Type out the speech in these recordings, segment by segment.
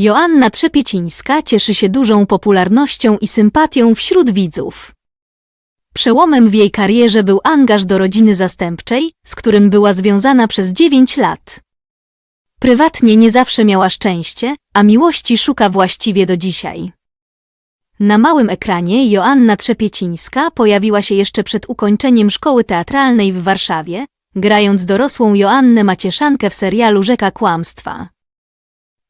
Joanna Trzepiecińska cieszy się dużą popularnością i sympatią wśród widzów. Przełomem w jej karierze był angaż do rodziny zastępczej, z którym była związana przez 9 lat. Prywatnie nie zawsze miała szczęście, a miłości szuka właściwie do dzisiaj. Na małym ekranie Joanna Trzepiecińska pojawiła się jeszcze przed ukończeniem szkoły teatralnej w Warszawie, grając dorosłą Joannę Macieszankę w serialu Rzeka Kłamstwa.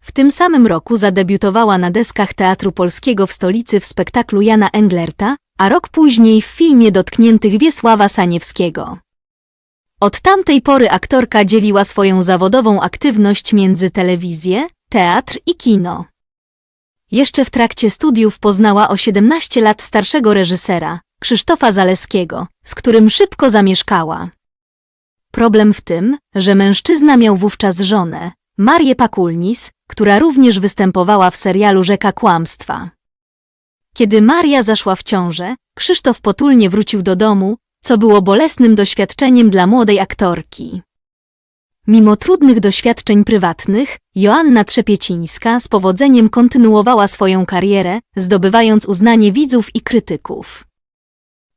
W tym samym roku zadebiutowała na deskach Teatru Polskiego w stolicy w spektaklu Jana Englerta, a rok później w filmie Dotkniętych Wiesława Saniewskiego. Od tamtej pory aktorka dzieliła swoją zawodową aktywność między telewizję, teatr i kino. Jeszcze w trakcie studiów poznała o 17 lat starszego reżysera, Krzysztofa Zaleskiego, z którym szybko zamieszkała. Problem w tym, że mężczyzna miał wówczas żonę, Marię Pakulnis, która również występowała w serialu Rzeka Kłamstwa. Kiedy Maria zaszła w ciążę, Krzysztof potulnie wrócił do domu, co było bolesnym doświadczeniem dla młodej aktorki. Mimo trudnych doświadczeń prywatnych, Joanna Trzepiecińska z powodzeniem kontynuowała swoją karierę, zdobywając uznanie widzów i krytyków.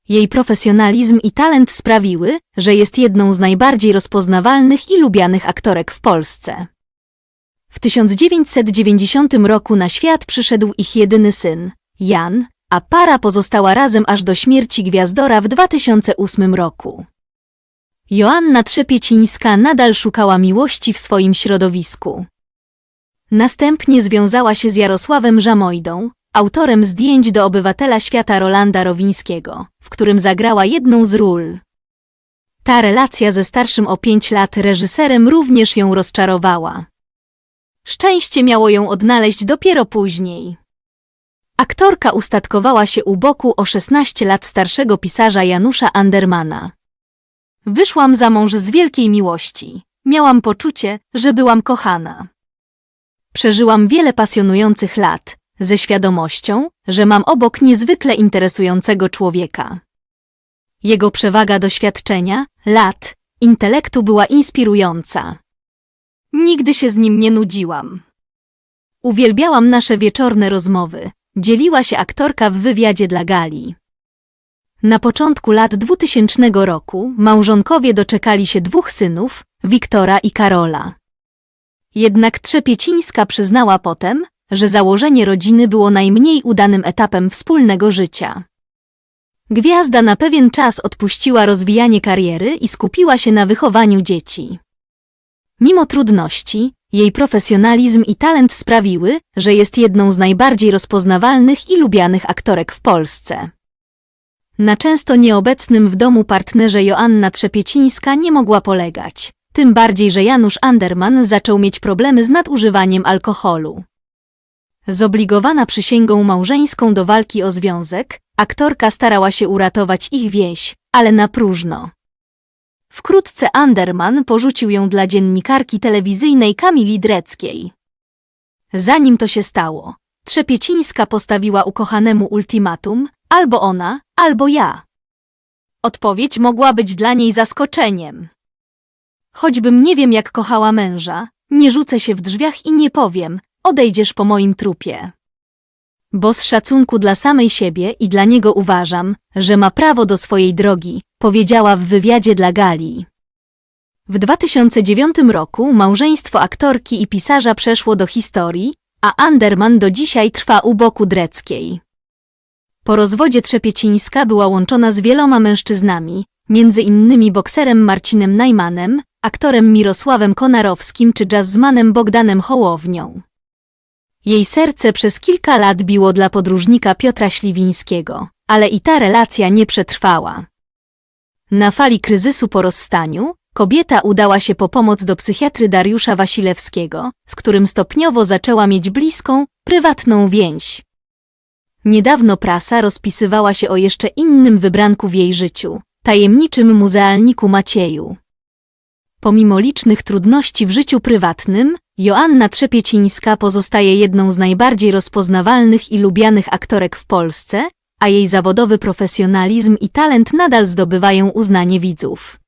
Jej profesjonalizm i talent sprawiły, że jest jedną z najbardziej rozpoznawalnych i lubianych aktorek w Polsce. W 1990 roku na świat przyszedł ich jedyny syn, Jan, a para pozostała razem aż do śmierci gwiazdora w 2008 roku. Joanna Trzepiecińska nadal szukała miłości w swoim środowisku. Następnie związała się z Jarosławem Żamojdą, autorem zdjęć do obywatela świata Rolanda Rowińskiego, w którym zagrała jedną z ról. Ta relacja ze starszym o pięć lat reżyserem również ją rozczarowała. Szczęście miało ją odnaleźć dopiero później. Aktorka ustatkowała się u boku o 16 lat starszego pisarza Janusza Andermana. Wyszłam za mąż z wielkiej miłości. Miałam poczucie, że byłam kochana. Przeżyłam wiele pasjonujących lat, ze świadomością, że mam obok niezwykle interesującego człowieka. Jego przewaga doświadczenia, lat, intelektu była inspirująca. Nigdy się z nim nie nudziłam. Uwielbiałam nasze wieczorne rozmowy, dzieliła się aktorka w wywiadzie dla Gali. Na początku lat 2000 roku małżonkowie doczekali się dwóch synów, Wiktora i Karola. Jednak Trzepiecińska przyznała potem, że założenie rodziny było najmniej udanym etapem wspólnego życia. Gwiazda na pewien czas odpuściła rozwijanie kariery i skupiła się na wychowaniu dzieci. Mimo trudności, jej profesjonalizm i talent sprawiły, że jest jedną z najbardziej rozpoznawalnych i lubianych aktorek w Polsce. Na często nieobecnym w domu partnerze Joanna Trzepiecińska nie mogła polegać, tym bardziej, że Janusz Anderman zaczął mieć problemy z nadużywaniem alkoholu. Zobligowana przysięgą małżeńską do walki o związek, aktorka starała się uratować ich więź, ale na próżno. Wkrótce Anderman porzucił ją dla dziennikarki telewizyjnej Kamili Dreckiej. Zanim to się stało, Trzepiecińska postawiła ukochanemu ultimatum, albo ona, albo ja. Odpowiedź mogła być dla niej zaskoczeniem. Choćbym nie wiem jak kochała męża, nie rzucę się w drzwiach i nie powiem, odejdziesz po moim trupie. Bo z szacunku dla samej siebie i dla niego uważam, że ma prawo do swojej drogi, powiedziała w wywiadzie dla Gali. W 2009 roku małżeństwo aktorki i pisarza przeszło do historii, a Anderman do dzisiaj trwa u boku Dreckiej. Po rozwodzie Trzepiecińska była łączona z wieloma mężczyznami, między innymi bokserem Marcinem Najmanem, aktorem Mirosławem Konarowskim czy jazzmanem Bogdanem Hołownią. Jej serce przez kilka lat biło dla podróżnika Piotra Śliwińskiego, ale i ta relacja nie przetrwała. Na fali kryzysu po rozstaniu, kobieta udała się po pomoc do psychiatry Dariusza Wasilewskiego, z którym stopniowo zaczęła mieć bliską, prywatną więź. Niedawno prasa rozpisywała się o jeszcze innym wybranku w jej życiu, tajemniczym muzealniku Macieju. Pomimo licznych trudności w życiu prywatnym, Joanna Trzepiecińska pozostaje jedną z najbardziej rozpoznawalnych i lubianych aktorek w Polsce, a jej zawodowy profesjonalizm i talent nadal zdobywają uznanie widzów.